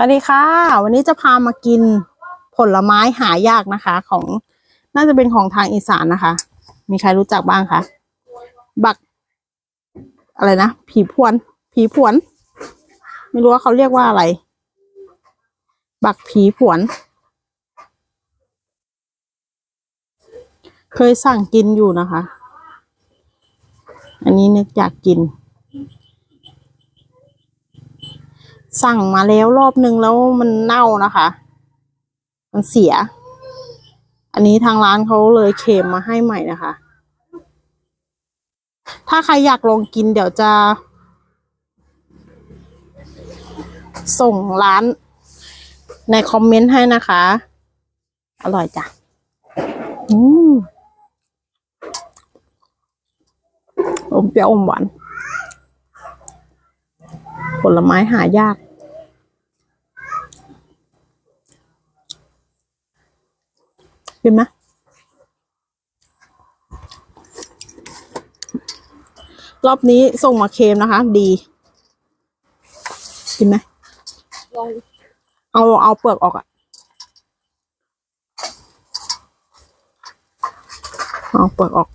วัสดีค่ะ วันนี้จะพามากินผลไม้หายากนะคะ ของน่าจะเป็นของทางอีสานนะคะ มีใครรู้จักบ้างคะบัก อะไรนะผีพวน ผีผวน ไม่รู้ว่าเขาเรียกว่าอะไร บักผีผวน เคยสั่งกินอยู่นะคะ อันนี้นึกอยากกิน สั่งมาแล้วรอบนึงแล้วมันเน่านะคะ มันเสีย อันนี้ทางร้านเขาเลยเค็มมาให้ใหม่นะคะ ถ้าใครอยากลองกินเดี๋ยวจะ ส่งร้านในคอมเมนต์ให้นะคะ อร่อยจ้ะ อืมอมเปรี้ยวอมหวาน ผลไม้หายาก กินไหมรอบนี้ส่งมาเค็มนะคะ ดี กินไหมลองเอาเอาเปลือกออกอะเอาเปลือกออก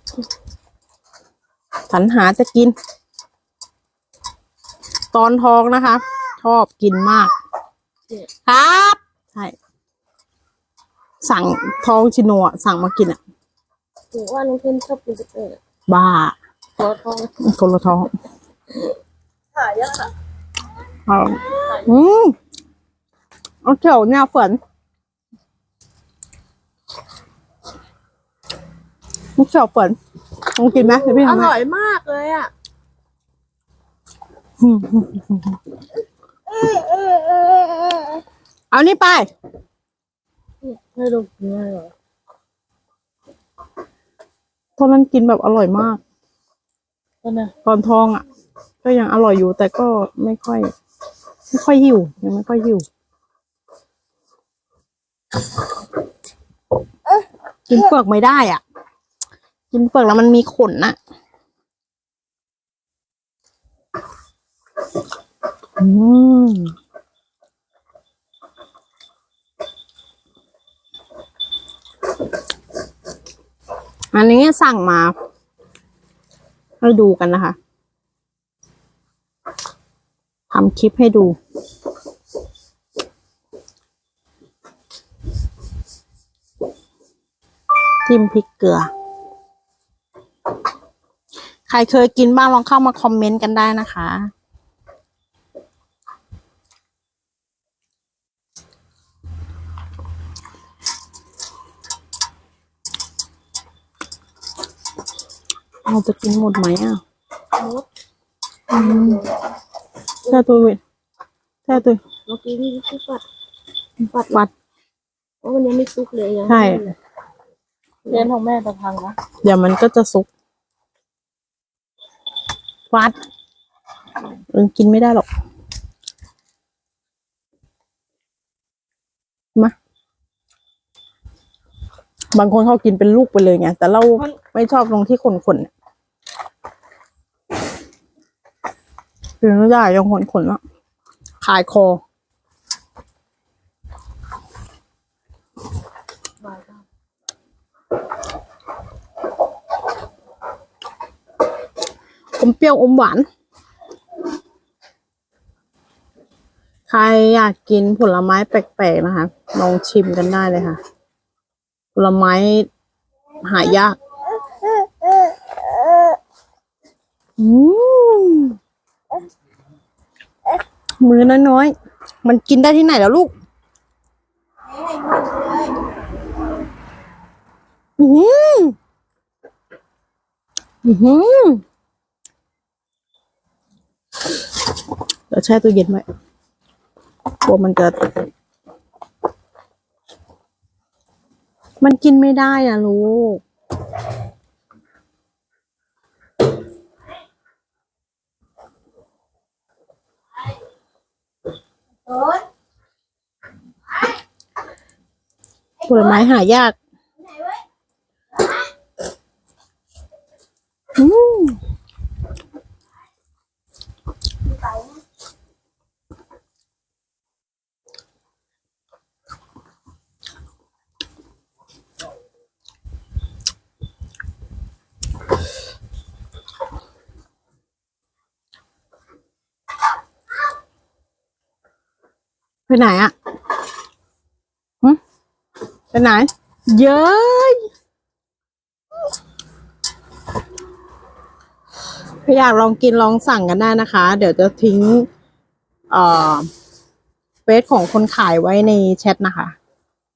สรรหาจะกิน ตอนท้องนะคะ ชอบกินมาก ครับ ใช่ สั่งท้องชิโนอะสั่งมากินอะถือว่าน้องเทนชอบกินเปรี้ยวบ้าๆตัวทองคนละท้องหายากอะเอาอืมเอาเจียวเนี่ยฝนมุกเจียวฝนลองกินไหมเดี๋ยวพี่อทำให้ร่อยมากเลยอะอืมเอานี่ไป ให้ดูกินได้เหรอตอนนั้นกินแบบอร่อยมาก ก็นะตอนทองอะ ก็ยังอร่อยอยู่แต่ก็ไม่ค่อย ไม่ค่อยหิว ยังไม่ค่อยหิว กินเปลือกไม่ได้อะ กินเปลือกแล้วมันมีขนน่ะอืม อันนี้สั่งมา ให้ดูกันนะคะทำคลิปให้ดู จิ้มพริกเกลือ ใครเคยกินบ้างลองเข้ามาคอมเมนต์กันได้นะคะ เราจะกินหมดไหมอะมดอืมแช่ตัวเวทแช่ตัวเมื่อกี้ที่ที่ปัดปัดวัดเพราะวันนี้ไม่ซุกเลยยังใช่เรียนของแม่จะพังนะเดี๋ยวมันก็จะสุกวัดเออกินไม่ได้หรอก มา บางคนเขากินเป็นลูกไปเลยไง แต่เราไม่ชอบตรงที่ขนขนๆเนี่ย กินไม่ได้ยังขนขนล้วขายคออมเปรี้ยวอมหวาน ใครอยากกินผลไม้แปลกๆนะคะ ลองชิมกันได้เลยค่ะ ผลไม้หายาก อืม มือน้อยๆ มันกินได้ที่ไหนแล้วลูกอือหืออือหือเดี๋ยวแช่ตู้เย็นไว้กลัวมันจะ มันกินไม่ได้อะลูก ผลไม้หายากไปไหนอะ ไปไหน เย้ยอยากลองกินลองสั่งกันได้นะคะ เดี๋ยวจะทิ้งเอ่อเฟซของคนขายไว้ในแชทนะคะ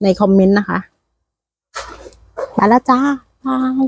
ในคอมเมนต์นะคะ ไปแล้วจ้าบาย